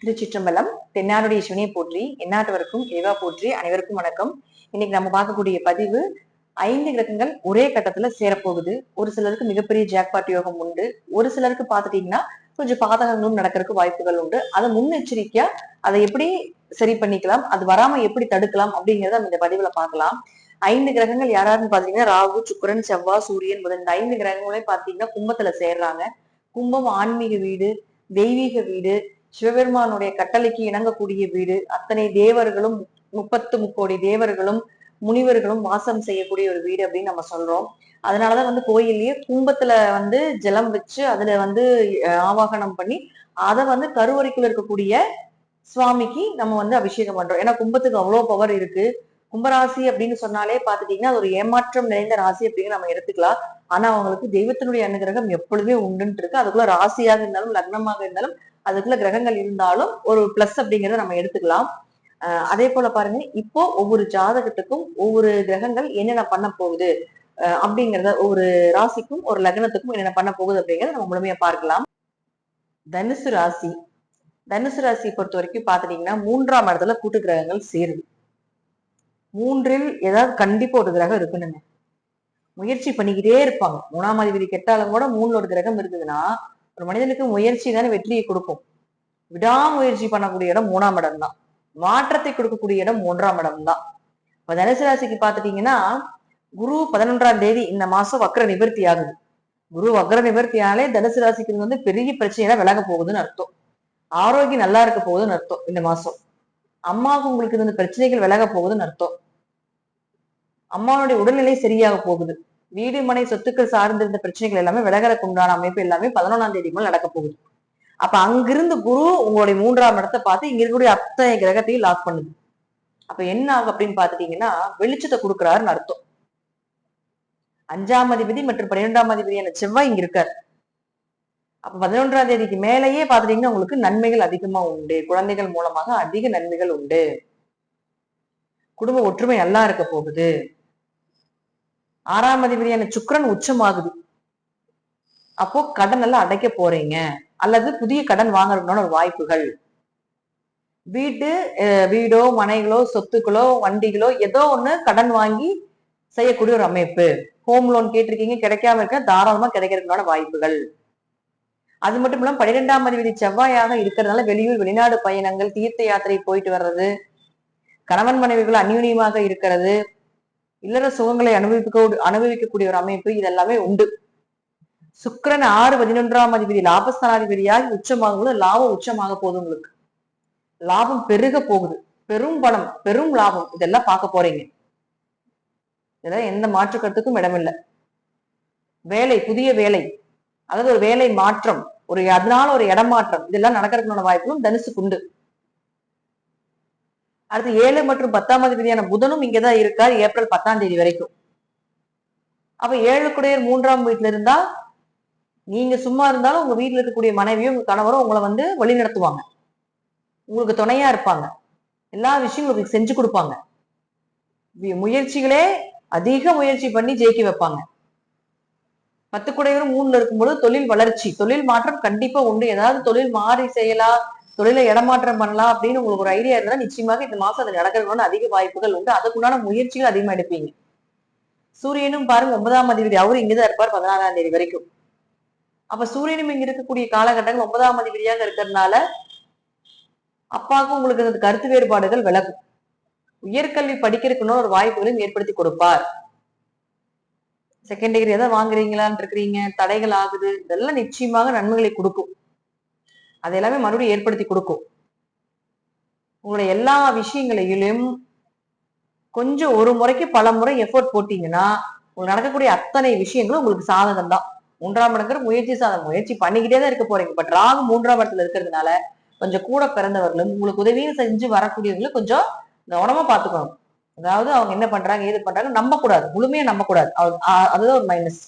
திருச்சிற்றம்பலம் தென்னாருடைய சிவனியை போற்றி எந்நாட்டவருக்கும் இறைவா போற்றி அனைவருக்கும் வணக்கம். இன்னைக்கு நம்ம பார்க்கக்கூடிய பதிவு ஐந்து கிரகங்கள் ஒரே கட்டத்துல சேரப்போகுது. ஒரு சிலருக்கு மிகப்பெரிய ஜாக்பாட் யோகம் உண்டு. ஒரு சிலருக்கு பார்த்துட்டீங்கன்னா கொஞ்சம் பாதகங்களும் நடக்கிறதுக்கு வாய்ப்புகள் உண்டு. அதை முன்னெச்சரிக்கையா அதை எப்படி சரி பண்ணிக்கலாம் அது வராம எப்படி தடுக்கலாம் அப்படிங்கறத நம்ம இந்த பதிவுல பார்க்கலாம். ஐந்து கிரகங்கள் யாராருன்னு பாத்தீங்கன்னா ராகு சுக்கரன் செவ்வாய் சூரியன் புதன். இந்த ஐந்து கிரகங்களே பாத்தீங்கன்னா கும்பத்துல சேர்றாங்க. கும்பம் ஆன்மீக வீடு தெய்வீக வீடு சிவபெருமானுடைய கட்டளைக்கு இணங்கக்கூடிய வீடு. அத்தனை தேவர்களும் முப்பத்து முக்கோடி தேவர்களும் முனிவர்களும் வாசம் செய்யக்கூடிய ஒரு வீடு அப்படின்னு நம்ம சொல்றோம். அதனாலதான் வந்து கோயில்லயே கும்பத்துல வந்து ஜலம் வச்சு அதுல வந்து ஆவாகனம் பண்ணி அதை வந்து கருவறைக்குள்ள இருக்கக்கூடிய சுவாமிக்கு நம்ம வந்து அபிஷேகம் பண்றோம். ஏன்னா கும்பத்துக்கு அவ்வளவு பவர் இருக்கு. கும்பராசி அப்படின்னு சொன்னாலே பாத்துட்டீங்கன்னா அது ஒரு ஏமாற்றம் நிறைந்த ராசி அப்படின்னு நம்ம எடுத்துக்கலாம். ஆனா அவங்களுக்கு தெய்வத்தினுடைய அனுகிரகம் எப்பொழுதுமே உண்டுன்னு இருக்கு. அதுக்குள்ள ராசியாக இருந்தாலும் லக்னமாக இருந்தாலும் அதுக்குள்ள கிரகங்கள் இருந்தாலும் ஒரு பிளஸ் அப்படிங்கறத நம்ம எடுத்துக்கலாம். அதே போல பாருங்க இப்போ ஒவ்வொரு ஜாதகத்துக்கும் ஒவ்வொரு கிரகங்கள் என்னென்ன பண்ண போகுது? அப்படிங்கிறத அப்படிங்கறத ராசிக்கும் ஒரு லக்னத்துக்கும் என்னென்ன பண்ண போகுது அப்படிங்கறத நம்ம முழுமையா பார்க்கலாம். தனுசு ராசி. தனுசு ராசி பொறுத்த வரைக்கும் பாத்துட்டீங்கன்னா மூன்றாம் இடத்துல கூட்டு கிரகங்கள் சேருது. மூன்றில் ஏதாவது கண்டிப்பா ஒரு கிரகம் இருக்கணுங்க. முயற்சி பண்ணிக்கிட்டே இருப்பாங்க. மூணாம் அதிபதி கெட்டாலும் கூட மூணுல ஒரு கிரகம் இருக்குதுன்னா ஒரு மனிதனுக்கு முயற்சி தானே வெற்றியை கொடுக்கும். விடாமுயற்சி பண்ணக்கூடிய இடம் மூணாம் இடம் தான். மாற்றத்தை கொடுக்கக்கூடிய இடம் மூன்றாம் இடம் தான். இப்ப தனுசு ராசிக்கு பாத்துட்டீங்கன்னா குரு பதினொன்றாம் தேதி இந்த மாசம் வக்ர நிவர்த்தி ஆகுது. குரு வக்ர நிவர்த்தியாலே தனுசு ராசிக்கு வந்து பெரிய பிரச்சனையில விலக போகுதுன்னு அர்த்தம். ஆரோக்கியம் நல்லா இருக்க போகுதுன்னு அர்த்தம் இந்த மாசம். அம்மாவுக்கு உங்களுக்கு இந்த பிரச்சனைகள் விலக போகுதுன்னு அர்த்தம். அம்மாவுடைய உடல்நிலை சரியாக போகுது. வீடு மனை சொத்துக்கள் சார்ந்திருந்த பிரச்சனைகள் எல்லாமே விலகலுக்கு உண்டான அமைப்பு எல்லாமே பதினொன்றாம் தேதி மேல் நடக்க போகுது. அப்ப அங்கிருந்து குரு உங்களுடைய மூன்றாம் இடத்தை பார்த்து இங்க இருக்கக்கூடிய அத்தனை கிரகத்தையும் லாக் பண்ணுது. அப்ப என்ன ஆகும் அப்படின்னு பாத்துட்டீங்கன்னா வெளிச்சத்தை கொடுக்குறாருன்னு அர்த்தம். அஞ்சாம் அதிபதி மற்றும் பன்னிரெண்டாம் அதிபதியான செவ்வாய் இங்க இருக்காரு. அப்ப பதினொன்றாம் தேதிக்கு மேலேயே பாத்துட்டீங்கன்னா உங்களுக்கு நன்மைகள் அதிகமா உண்டு. குழந்தைகள் மூலமாக அதிக நன்மைகள் உண்டு. குடும்ப ஒற்றுமை நல்லா இருக்க போகுது. ஆறாம் அதிபதியான சுக்கிரன் உச்சமாகுது. அப்போ கடன் எல்லாம் அடைக்க போறீங்க. அல்லது புதிய கடன் வாங்கறதுனால ஒரு வாய்ப்புகள். வீட்டு வீடோ மனைகளோ சொத்துக்களோ வண்டிகளோ ஏதோ ஒண்ணு கடன் வாங்கி செய்யக்கூடிய ஒரு அமைப்பு. ஹோம் லோன் கேட்டிருக்கீங்க கிடைக்காம இருக்க தாராளமா கிடைக்கிறதுக்கான வாய்ப்புகள். அது மட்டும் இல்லாம பன்னிரெண்டாம் அதிபதி செவ்வாயாக இருக்கிறதுனால வெளியூர் வெளிநாடு பயணங்கள் தீர்த்த யாத்திரை போயிட்டு வர்றது கணவன் மனைவிகள் அந்யூன்யமாக இருக்கிறது இல்லற சுகங்களை அனுபவிக்க அனுபவிக்கக்கூடிய ஒரு அமைப்பு இதெல்லாமே உண்டு. சுக்கரன் ஆறு பதினொன்றாம் அதிபதி லாபஸ்தானாதிபதியாக உச்சமாகும் லாபம் உச்சமாக போகுது உங்களுக்கு. லாபம் பெருக போகுது. பெரும் பணம் பெரும் லாபம். இதெல்லாம் பார்க்க போறீங்க. இதெல்லாம் எந்த மாற்று கருத்துக்கும் இடமில்லை. வேலை புதிய வேலை. அதாவது ஒரு வேலை மாற்றம் ஒரு அதனால ஒரு இடமாற்றம் இதெல்லாம் நடக்கிறதுக்கான வாய்ப்புகளும் தனுசுக்கு உண்டு. அடுத்து ஏழு மற்றும் பத்தாம் அதிபதியான புதனும் இங்கதான் இருக்கார் ஏப்ரல் பத்தாம் தேதி வரைக்கும். அப்ப ஏழு குடையர் மூன்றாம் வீட்டுல இருந்தா நீங்க சும்மா இருந்தாலும் உங்க வீட்டுல இருக்கக்கூடிய மனைவியும் உங்க கணவரும் உங்களை வந்து வழி நடத்துவாங்க. உங்களுக்கு துணையா இருப்பாங்க. எல்லா விஷயம் உங்களுக்கு செஞ்சு கொடுப்பாங்க. முயற்சிகளே அதிக முயற்சி பண்ணி ஜெயிக்க வைப்பாங்க. பத்து குடையரும் மூணுல இருக்கும்போது தொழில் வளர்ச்சி தொழில் மாற்றம் கண்டிப்பா உண்டு. ஏதாவது தொழில் மாறி செய்யலாம் தொழிலை இடமாற்றம் பண்ணலாம் அப்படின்னு உங்களுக்கு ஒரு ஐடியா இருந்தா நிச்சயமாக இந்த மாசம் அது நடக்கிறதுக்கான அதிக வாய்ப்புகள் உண்டு. அதுக்குண்டான முயற்சிகள் அதிகமா எடுப்பீங்க. சூரியனும் பாருங்க ஒன்பதாம் அதிபதி. அவரு இங்கதான் இருப்பார் பதினாறாம் தேதி வரைக்கும். அப்ப சூரியனும் இங்க இருக்கக்கூடிய காலகட்டங்கள் ஒன்பதாம் அதிபதியாக இருக்கிறதுனால அப்பாவுக்கும் உங்களுக்கு இந்த கருத்து வேறுபாடுகள் விலகும். உயர்கல்வி படிக்கிறதுக்குன்னு ஒரு வாய்ப்புகளையும் ஏற்படுத்தி கொடுப்பார். செகண்ட் டிகிரி எதாவது வாங்குறீங்களான் இருக்கிறீங்க தடைகள் ஆகுது இதெல்லாம் நிச்சயமாக நன்மைகளை கொடுக்கும். அது எல்லாமே மறுபடியும் ஏற்படுத்தி கொடுக்கும். உங்களுடைய எல்லா விஷயங்களையும் கொஞ்சம் ஒரு முறைக்கு பல முறை எஃபோர்ட் போட்டீங்கன்னா உங்களுக்கு நடக்கக்கூடிய அத்தனை விஷயங்களும் உங்களுக்கு சாதகம் தான். மூன்றாம் இடங்கிற முயற்சி சாதகம். முயற்சி பண்ணிக்கிட்டே தான் இருக்க போறீங்க. பட் ராகு மூன்றாம் இடத்துல இருக்கிறதுனால கொஞ்சம் கூட பிறந்தவர்களும் உங்களுக்கு உதவியும் செஞ்சு வரக்கூடியவங்களும் கொஞ்சம் கவனமா பாத்துக்கணும் அதாவது அவங்க என்ன பண்றாங்க ஏது பண்றாங்க நம்ப கூடாது முழுமையா நம்ப கூடாது அதுதான் ஒரு மைனஸ்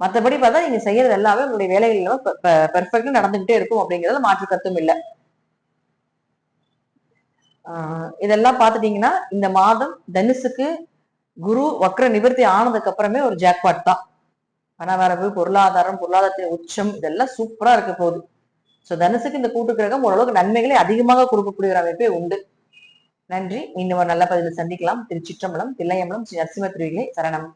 மற்றபடி பார்த்தா நீங்க செய்யறது எல்லாமே உங்களுடைய வேலைகள் எல்லாம் பெர்ஃபெக்டா நடந்துகிட்டே இருக்கும் அப்படிங்கறது மாற்று கருத்தும் இல்லை. இதெல்லாம் பாத்துட்டீங்கன்னா இந்த மாதம் தனுசுக்கு குரு வக்ர நிவர்த்தி ஆனதுக்கு அப்புறமே ஒரு ஜாக்பாட் தான். பணவரவு பொருளாதாரம் பொருளாதாரத்தின் உச்சம் இதெல்லாம் சூப்பரா இருக்க போகுது. சோ தனுசுக்கு இந்த கூட்டு கிரகம் ஓரளவுக்கு நன்மைகளை அதிகமாக கொடுக்கக்கூடிய ஒரு அமைப்பே உண்டு. நன்றி. இன்னும் நல்ல பதிவில் சந்திக்கலாம். திருச்சிற்றம்பலம் தில்லையம்பலம் ஸ்ரீ நரசிம்ம திருவிகளை சரணம்.